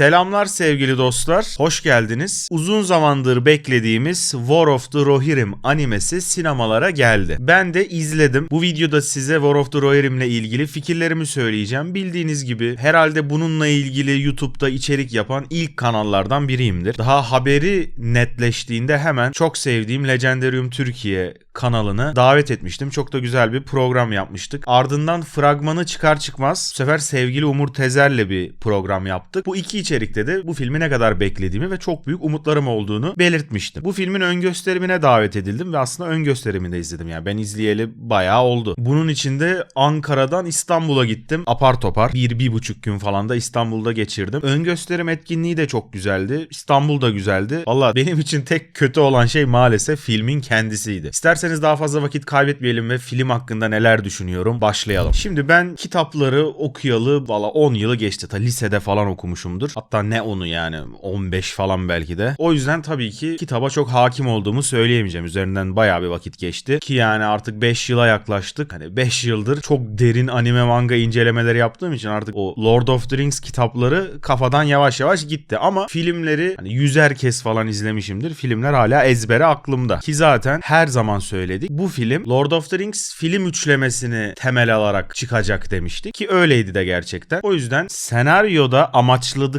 Selamlar sevgili dostlar, hoş geldiniz. Uzun zamandır beklediğimiz War of the Rohirrim animesi sinemalara geldi. Ben de izledim. Bu videoda size War of the Rohirrim ile ilgili fikirlerimi söyleyeceğim. Bildiğiniz gibi herhalde bununla ilgili YouTube'da içerik yapan ilk kanallardan biriyimdir. Daha haberi netleştiğinde hemen çok sevdiğim Legendarium Türkiye kanalını davet etmiştim. Çok da güzel bir program yapmıştık. Ardından fragmanı çıkar çıkmaz bu sefer sevgili Umur Tezer'le bir program yaptık. Bu iki içerikte de bu filmi ne kadar beklediğimi ve çok büyük umutlarım olduğunu belirtmiştim. Bu filmin ön gösterimine davet edildim ve aslında ön gösterimini de izledim. Yani ben izleyeli bayağı oldu. Bunun içinde Ankara'dan İstanbul'a gittim. Apar topar. Bir, bir buçuk gün falan da İstanbul'da geçirdim. Ön gösterim etkinliği de çok güzeldi. İstanbul da güzeldi. Valla benim için tek kötü olan şey maalesef filmin kendisiydi. İsterseniz daha fazla vakit kaybetmeyelim ve film hakkında neler düşünüyorum başlayalım. Şimdi ben kitapları okuyalı valla 10 yılı geçti. Ta lisede falan okumuşumdur. Hatta ne onu yani 15 falan belki de. O yüzden tabii ki kitaba çok hakim olduğumu söyleyemeyeceğim. Üzerinden bayağı bir vakit geçti. Ki yani artık 5 yıla yaklaştık. Hani 5 yıldır çok derin anime manga incelemeleri yaptığım için artık o Lord of the Rings kitapları kafadan yavaş yavaş gitti. Ama filmleri hani yüzer kez falan izlemişimdir. Filmler hala ezbere aklımda. Ki zaten her zaman söyledik. Bu film Lord of the Rings film üçlemesini temel alarak çıkacak demiştik. Ki öyleydi de gerçekten. O yüzden senaryoda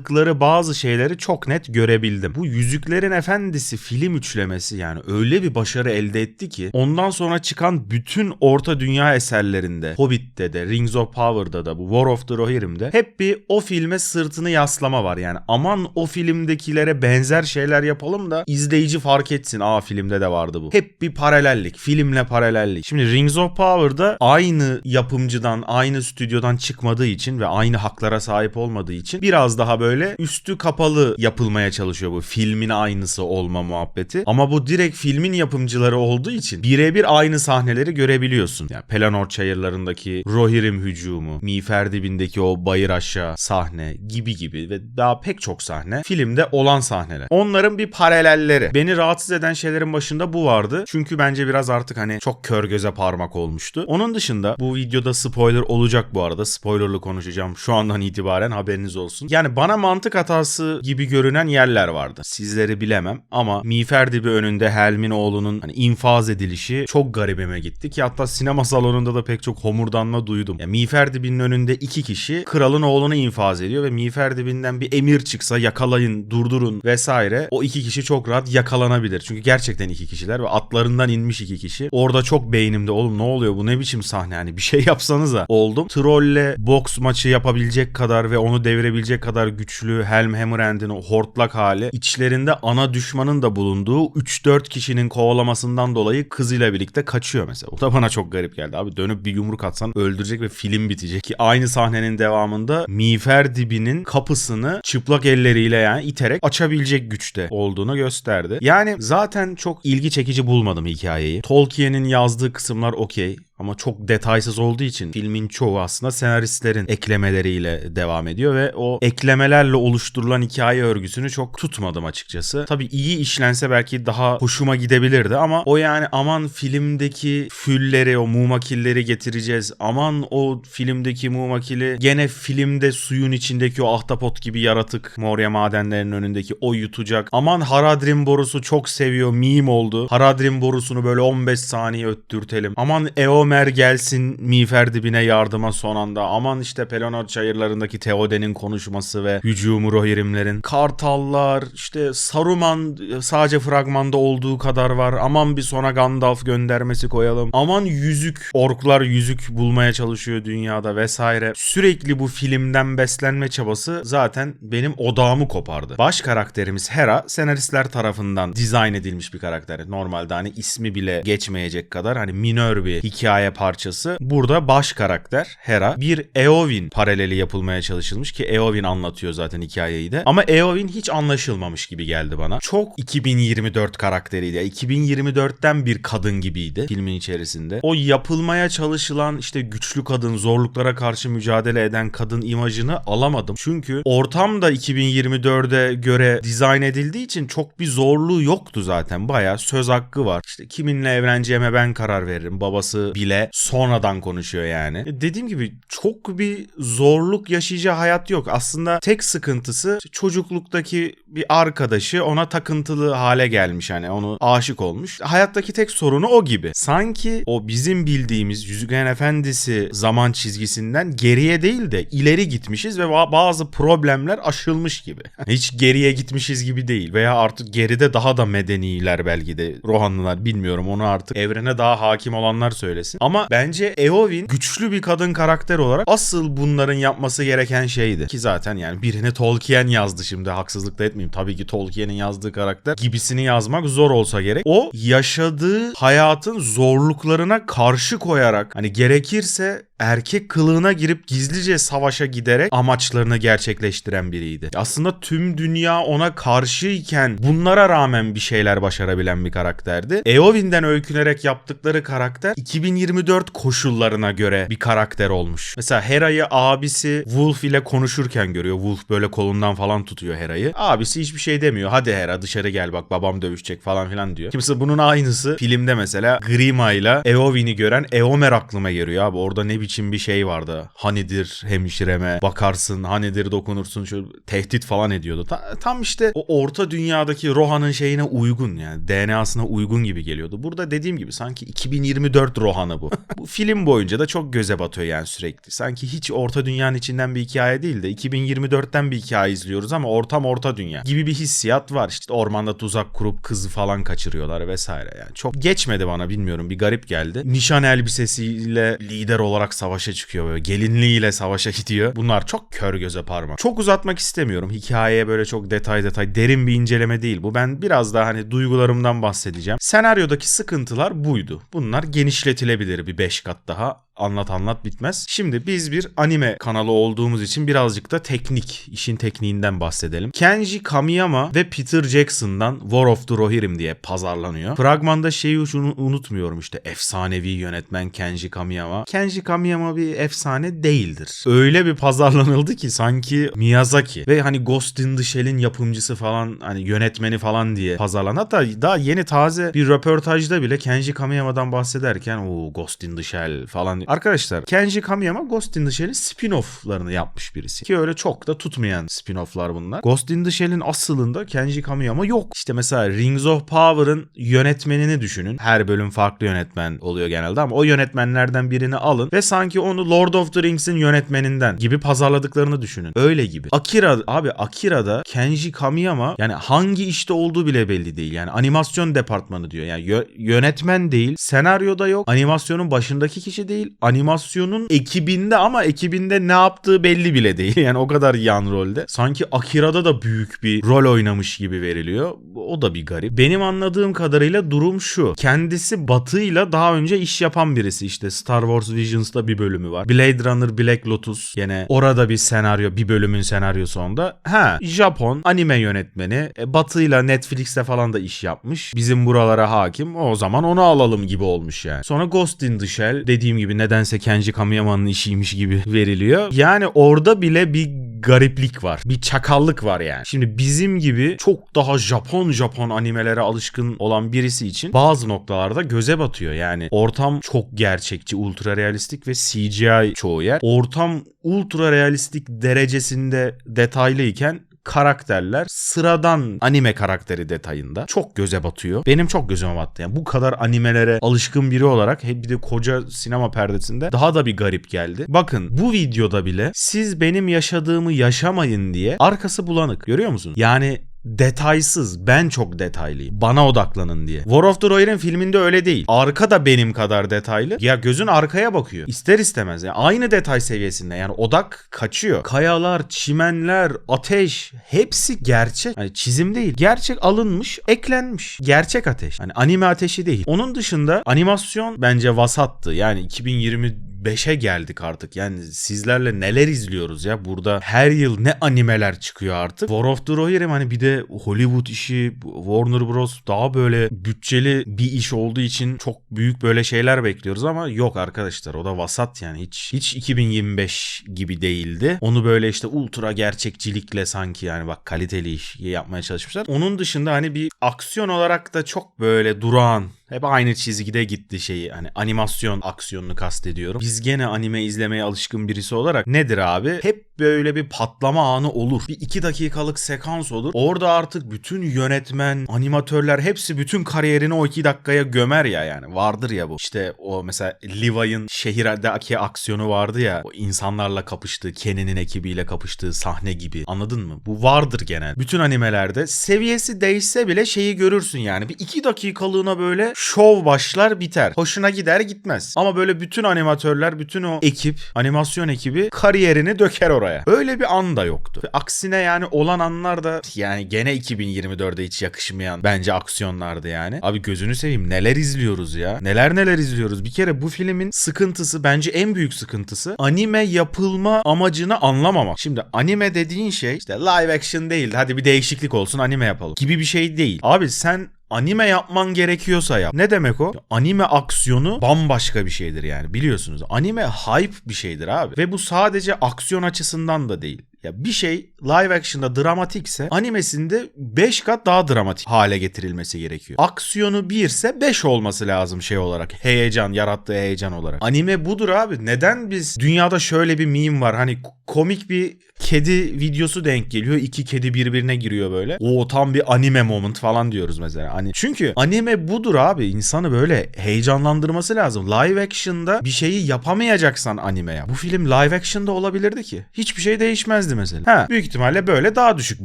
amaçladıkları bazı şeyleri çok net görebildim. Bu Yüzüklerin Efendisi film üçlemesi yani öyle bir başarı elde etti ki ondan sonra çıkan bütün orta dünya eserlerinde Hobbit'te de Rings of Power'da da bu War of the Rohirrim'de hep bir o filme sırtını yaslama var yani. Aman o filmdekilere benzer şeyler yapalım da izleyici fark etsin. Aa filmde de vardı bu. Hep bir paralellik. Filmle paralellik. Şimdi Rings of Power'da aynı yapımcıdan, aynı stüdyodan çıkmadığı için ve aynı haklara sahip olmadığı için biraz daha böyle üstü kapalı yapılmaya çalışıyor bu filmin aynısı olma muhabbeti. Ama bu direkt filmin yapımcıları olduğu için birebir aynı sahneleri görebiliyorsun. Yani Pelennor çayırlarındaki Rohirrim hücumu, Miğfer dibindeki o bayır aşağı sahne gibi gibi ve daha pek çok sahne filmde olan sahneler. Onların bir paralelleri. Beni rahatsız eden şeylerin başında bu vardı. Çünkü bence biraz artık hani çok kör göze parmak olmuştu. Onun dışında bu videoda spoiler olacak bu arada. Spoilerlı konuşacağım şu andan itibaren haberiniz olsun. Yani bana mantık hatası gibi görünen yerler vardı. Sizleri bilemem ama Miğfer Dibi önünde Helmin oğlunun hani infaz edilişi çok garibime gitti ki hatta sinema salonunda da pek çok homurdanma duydum. Yani Miğfer Dibi'nin önünde iki kişi kralın oğlunu infaz ediyor ve Miğfer Dibi'nden bir emir çıksa yakalayın, durdurun vesaire o iki kişi çok rahat yakalanabilir. Çünkü gerçekten iki kişiler ve atlarından inmiş iki kişi. Orada çok beynimde oğlum ne oluyor bu ne biçim sahne hani bir şey yapsanıza oldum. Trolle boks maçı yapabilecek kadar ve onu devirebilecek kadar güçlü Helm Hammerhand'in o hortlak hali içlerinde ana düşmanın da bulunduğu 3-4 kişinin kovalamasından dolayı kızıyla birlikte kaçıyor mesela. O da bana çok garip geldi abi dönüp bir yumruk atsan öldürecek ve film bitecek ki aynı sahnenin devamında Miğfer dibinin kapısını çıplak elleriyle yani iterek açabilecek güçte olduğunu gösterdi. Yani zaten çok ilgi çekici bulmadım hikayeyi. Tolkien'in yazdığı kısımlar okey ama çok detaysız olduğu için filmin çoğu aslında senaristlerin eklemeleriyle devam ediyor ve o eklemelerle oluşturulan hikaye örgüsünü çok tutmadım açıkçası. Tabii iyi işlense belki daha hoşuma gidebilirdi ama o yani aman filmdeki fülleri o mumakilleri getireceğiz. Aman o filmdeki mumakili gene filmde suyun içindeki o ahtapot gibi yaratık Moria madenlerinin önündeki o yutacak. Aman Haradrim borusu çok seviyor meme oldu. Haradrim borusunu böyle 15 saniye öttürtelim. Aman Eomer gelsin Miğfer dibine yardıma son anda. Aman işte Pelennor çayırlarındaki Theoden'in konuşması ve hücumu Rohirrimlerin. Kartallar işte Saruman sadece fragmanda olduğu kadar var. Aman bir sona Gandalf göndermesi koyalım. Aman yüzük. Orklar yüzük bulmaya çalışıyor dünyada vesaire. Sürekli bu filmden beslenme çabası zaten benim odağımı kopardı. Baş karakterimiz Hera senaristler tarafından dizayn edilmiş bir karakter. Normalde hani ismi bile geçmeyecek kadar hani minör bir hikaye parçası. Burada baş karakter Hera bir Eowyn paraleli yapılmaya çalışılmış ki Eowyn anlatıyor zaten hikayeyi de. Ama Eowyn hiç anlaşılmamış gibi geldi bana. Çok 2024 karakteriydi. 2024'ten bir kadın gibiydi filmin içerisinde. O yapılmaya çalışılan işte güçlü kadın, zorluklara karşı mücadele eden kadın imajını alamadım. Çünkü ortam da 2024'e göre dizayn edildiği için çok bir zorluğu yoktu zaten. Baya söz hakkı var. İşte kiminle evleneceğime ben karar veririm. Babası bile bile sonradan konuşuyor yani. E, Dediğim gibi çok bir zorluk yaşayacağı hayat yok. Aslında tek sıkıntısı çocukluktaki bir arkadaşı ona takıntılı hale gelmiş hani onu aşık olmuş. Hayattaki tek sorunu o gibi. Sanki o bizim bildiğimiz Yüzüklerin Efendisi zaman çizgisinden geriye değil de ileri gitmişiz ve ba- bazı problemler aşılmış gibi. Hiç geriye gitmişiz gibi değil veya artık geride daha da medeniler belki de Rohanlılar bilmiyorum onu artık evrene daha hakim olanlar söylesin. Ama bence Eowyn güçlü bir kadın karakter olarak asıl bunların yapması gereken şeydi. Ki zaten yani birini Tolkien yazdı şimdi haksızlık da etmeyeyim. Tabii ki Tolkien'in yazdığı karakter gibisini yazmak zor olsa gerek. O yaşadığı hayatın zorluklarına karşı koyarak hani gerekirse erkek kılığına girip gizlice savaşa giderek amaçlarını gerçekleştiren biriydi. Aslında tüm dünya ona karşıyken bunlara rağmen bir şeyler başarabilen bir karakterdi. Eowyn'den öykünerek yaptıkları karakter 2024 koşullarına göre bir karakter olmuş. Mesela Hera'yı abisi Wolf ile konuşurken görüyor. Wolf böyle kolundan falan tutuyor Hera'yı. Abisi hiçbir şey demiyor. Hadi Hera dışarı gel bak babam dövüşecek falan filan diyor. Kimse bunun aynısı filmde mesela Grima ile Eowyn'i gören Eomer aklıma geliyor abi. Orada ne biçim bir şey vardı. Hanidir hemşireme bakarsın, hanidir dokunursun şu tehdit falan ediyordu. Ta- tam işte o orta dünyadaki Rohan'ın şeyine uygun yani DNA'sına uygun gibi geliyordu. Burada dediğim gibi sanki 2024 Rohan'ı bu. bu film boyunca da çok göze batıyor yani sürekli. Sanki hiç orta dünyanın içinden bir hikaye değil de 2024'ten bir hikaye izliyoruz ama ortam orta dünya gibi bir hissiyat var. İşte ormanda tuzak kurup kızı falan kaçırıyorlar vesaire yani. Çok geçmedi bana bilmiyorum bir garip geldi. Nişan elbisesiyle lider olarak savaşa çıkıyor böyle gelinliğiyle savaşa gidiyor. Bunlar çok kör göze parmak. Çok uzatmak istemiyorum. Hikayeye böyle çok detay detay derin bir inceleme değil bu. Ben biraz daha hani duygularımdan bahsedeceğim. Senaryodaki sıkıntılar buydu. Bunlar genişletilebilir bir 5 kat daha anlat anlat bitmez. Şimdi biz bir anime kanalı olduğumuz için birazcık da teknik, işin tekniğinden bahsedelim. Kenji Kamiyama ve Peter Jackson'dan War of the Rohirrim diye pazarlanıyor. Fragmanda şeyi şunu unutmuyorum işte efsanevi yönetmen Kenji Kamiyama. Kenji Kamiyama bir efsane değildir. Öyle bir pazarlanıldı ki sanki Miyazaki ve hani Ghost in the Shell'in yapımcısı falan hani yönetmeni falan diye pazarlan. Hatta daha yeni taze bir röportajda bile Kenji Kamiyama'dan bahsederken o Ghost in the Shell falan Arkadaşlar Kenji Kamiyama Ghost in the Shell'in spin-off'larını yapmış birisi. Ki öyle çok da tutmayan spin-off'lar bunlar. Ghost in the Shell'in asılında Kenji Kamiyama yok. İşte mesela Rings of Power'ın yönetmenini düşünün. Her bölüm farklı yönetmen oluyor genelde ama o yönetmenlerden birini alın ve sanki onu Lord of the Rings'in yönetmeninden gibi pazarladıklarını düşünün. Öyle gibi. Akira abi Akira'da Kenji Kamiyama yani hangi işte olduğu bile belli değil. Yani animasyon departmanı diyor. Yani yö- yönetmen değil, senaryoda yok, animasyonun başındaki kişi değil, animasyonun ekibinde ama ekibinde ne yaptığı belli bile değil. Yani o kadar yan rolde. Sanki Akira'da da büyük bir rol oynamış gibi veriliyor. O da bir garip. Benim anladığım kadarıyla durum şu. Kendisi Batı'yla daha önce iş yapan birisi. İşte Star Wars Visions'da bir bölümü var. Blade Runner Black Lotus yine orada bir senaryo, bir bölümün senaryosu onda. Ha, Japon anime yönetmeni. E, Batı'yla Netflix'te falan da iş yapmış. Bizim buralara hakim. O zaman onu alalım gibi olmuş yani. Sonra Ghost in the Shell dediğim gibi nedense Kenji Kamiyama'nın işiymiş gibi veriliyor. Yani orada bile bir gariplik var. Bir çakallık var yani. Şimdi bizim gibi çok daha Japon Japon animelere alışkın olan birisi için bazı noktalarda göze batıyor. Yani ortam çok gerçekçi, ultra realistik ve CGI çoğu yer. Ortam ultra realistik derecesinde detaylıyken karakterler sıradan anime karakteri detayında çok göze batıyor. Benim çok gözüme battı. Yani bu kadar animelere alışkın biri olarak hep bir de koca sinema perdesinde daha da bir garip geldi. Bakın bu videoda bile siz benim yaşadığımı yaşamayın diye arkası bulanık. Görüyor musun? Yani detaysız. Ben çok detaylıyım. Bana odaklanın diye. War of the Rohirrim filminde öyle değil. Arka da benim kadar detaylı. Ya gözün arkaya bakıyor. İster istemez. Yani aynı detay seviyesinde. Yani odak kaçıyor. Kayalar, çimenler, ateş hepsi gerçek. Hani çizim değil. Gerçek alınmış, eklenmiş. Gerçek ateş. Hani anime ateşi değil. Onun dışında animasyon bence vasattı. Yani 2020 5'e geldik artık. Yani sizlerle neler izliyoruz ya. Burada her yıl ne animeler çıkıyor artık. War of the Rohirrim hani bir de Hollywood işi Warner Bros daha böyle bütçeli bir iş olduğu için çok büyük böyle şeyler bekliyoruz ama yok arkadaşlar o da vasat yani hiç hiç 2025 gibi değildi. Onu böyle işte ultra gerçekçilikle sanki yani bak kaliteli iş yapmaya çalışmışlar. Onun dışında hani bir aksiyon olarak da çok böyle durağan Hep aynı çizgide gitti şeyi. Hani animasyon aksiyonunu kastediyorum. Biz gene anime izlemeye alışkın birisi olarak nedir abi? Hep böyle bir patlama anı olur. Bir iki dakikalık sekans olur. Orada artık bütün yönetmen, animatörler hepsi bütün kariyerini o iki dakikaya gömer ya yani. Vardır ya bu. İşte o mesela Levi'ın şehirdeki aksiyonu vardı ya. O insanlarla kapıştığı, Ken'in ekibiyle kapıştığı sahne gibi. Anladın mı? Bu vardır genel. Bütün animelerde seviyesi değişse bile şeyi görürsün yani. Bir iki dakikalığına böyle şov başlar biter. Hoşuna gider gitmez. Ama böyle bütün animatörler, bütün o ekip, animasyon ekibi kariyerini döker oraya. Öyle bir an da yoktu. Ve aksine yani olan anlar da yani gene 2024'de hiç yakışmayan bence aksiyonlardı yani. Abi gözünü seveyim neler izliyoruz ya. Neler neler izliyoruz. Bir kere bu filmin sıkıntısı bence en büyük sıkıntısı anime yapılma amacını anlamamak. Şimdi anime dediğin şey işte live action değil. Hadi bir değişiklik olsun anime yapalım gibi bir şey değil. Abi sen anime yapman gerekiyorsa yap. Ne demek o? Anime aksiyonu bambaşka bir şeydir yani biliyorsunuz. Anime hype bir şeydir abi. Ve bu sadece aksiyon açısından da değil. Ya bir şey live action'da dramatikse animesinde 5 kat daha dramatik hale getirilmesi gerekiyor. Aksiyonu 1 ise 5 olması lazım şey olarak. Heyecan, yarattığı heyecan olarak. Anime budur abi. Neden biz dünyada şöyle bir meme var. Hani komik bir kedi videosu denk geliyor. İki kedi birbirine giriyor böyle. O tam bir anime moment falan diyoruz mesela. Hani çünkü anime budur abi. İnsanı böyle heyecanlandırması lazım. Live action'da bir şeyi yapamayacaksan anime yap. Bu film live action'da olabilirdi ki. Hiçbir şey değişmezdi mesela. Ha, büyük ihtimalle böyle daha düşük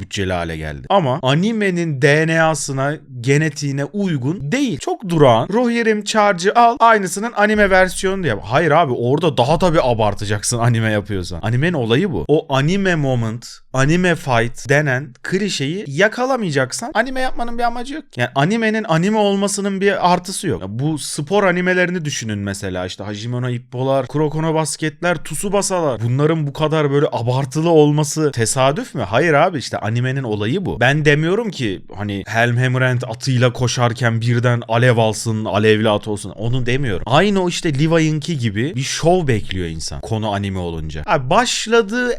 bütçeli hale geldi. Ama animenin DNA'sına, genetiğine uygun değil. Çok durağan. Rohirrim Charge'ı al. Aynısının anime versiyonunu yap. Hayır abi orada daha tabii abartacaksın anime yapıyorsan. Animenin olayı bu. O anime moment, anime fight denen klişeyi yakalamayacaksan anime yapmanın bir amacı yok. Yani animenin anime olmasının bir artısı yok. Ya bu spor animelerini düşünün mesela işte Hajime no Ippo'lar, Kuroko no Basketler, Tsubasa'lar. Bunların bu kadar böyle abartılı olması tesadüf mü? Hayır abi işte animenin olayı bu. Ben demiyorum ki hani Helmhamrend atıyla koşarken birden alev alsın, alevli at olsun. Onu demiyorum. Aynı o işte Levi'ınki gibi bir şov bekliyor insan konu anime olunca. Abi başladığı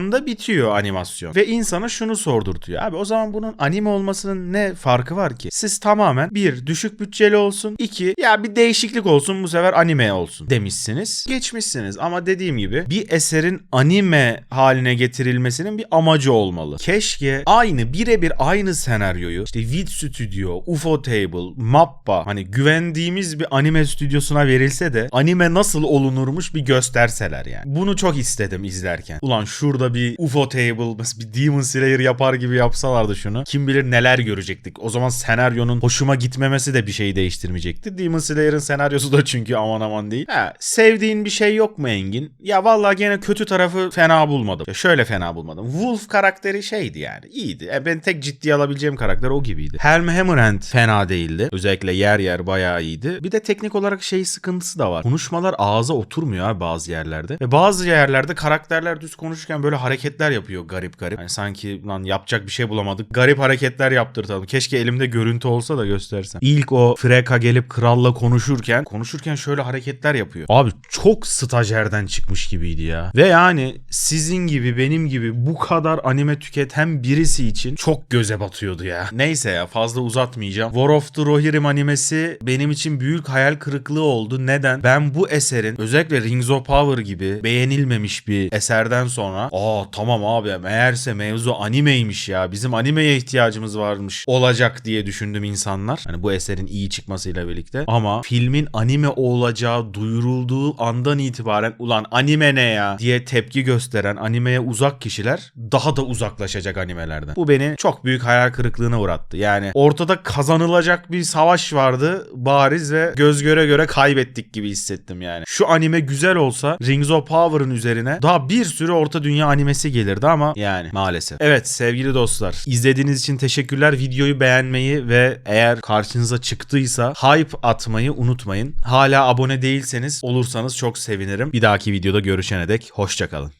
heyecanda bitiyor animasyon. Ve insana şunu sordurtuyor. Abi o zaman bunun anime olmasının ne farkı var ki? Siz tamamen bir düşük bütçeli olsun. iki ya bir değişiklik olsun bu sefer anime olsun demişsiniz. Geçmişsiniz ama dediğim gibi bir eserin anime haline getirilmesinin bir amacı olmalı. Keşke aynı birebir aynı senaryoyu işte Vid Studio, UFO Table, Mappa hani güvendiğimiz bir anime stüdyosuna verilse de anime nasıl olunurmuş bir gösterseler yani. Bunu çok istedim izlerken. Ulan şurada bir UFO Table, bir Demon Slayer yapar gibi yapsalardı şunu. Kim bilir neler görecektik. O zaman senaryonun hoşuma gitmemesi de bir şey değiştirmeyecekti. Demon Slayer'ın senaryosu da çünkü aman aman değil. Ha, sevdiğin bir şey yok mu Engin? Ya vallahi gene kötü tarafı fena bulmadım. Ya şöyle fena bulmadım. Wolf karakteri şeydi yani. iyiydi. E ben tek ciddiye alabileceğim karakter o gibiydi. Helm Hammerhand fena değildi. Özellikle yer yer bayağı iyiydi. Bir de teknik olarak şey sıkıntısı da var. Konuşmalar ağza oturmuyor abi bazı yerlerde. Ve bazı yerlerde karakterler düz konuşurken böyle hareketler yapıyor garip garip. Hani sanki lan yapacak bir şey bulamadık. Garip hareketler yaptırtalım. Keşke elimde görüntü olsa da göstersem. İlk o Freka gelip kralla konuşurken konuşurken şöyle hareketler yapıyor. Abi çok stajyerden çıkmış gibiydi ya. Ve yani sizin gibi benim gibi bu kadar anime tüketen birisi için çok göze batıyordu ya. Neyse ya fazla uzatmayacağım. War of the Rohirrim animesi benim için büyük hayal kırıklığı oldu. Neden? Ben bu eserin özellikle Rings of Power gibi beğenilmemiş bir eserden sonra aa tamam abi meğerse mevzu animeymiş ya. Bizim animeye ihtiyacımız varmış olacak diye düşündüm insanlar. Hani bu eserin iyi çıkmasıyla birlikte. Ama filmin anime olacağı duyurulduğu andan itibaren ulan anime ne ya diye tepki gösteren animeye uzak kişiler daha da uzaklaşacak animelerden. Bu beni çok büyük hayal kırıklığına uğrattı. Yani ortada kazanılacak bir savaş vardı bariz ve göz göre göre kaybettik gibi hissettim yani. Şu anime güzel olsa Rings of Power'ın üzerine daha bir sürü orta dünya animesi gelirdi ama yani maalesef. Evet sevgili dostlar izlediğiniz için teşekkürler. Videoyu beğenmeyi ve eğer karşınıza çıktıysa hype atmayı unutmayın. Hala abone değilseniz olursanız çok sevinirim. Bir dahaki videoda görüşene dek hoşçakalın.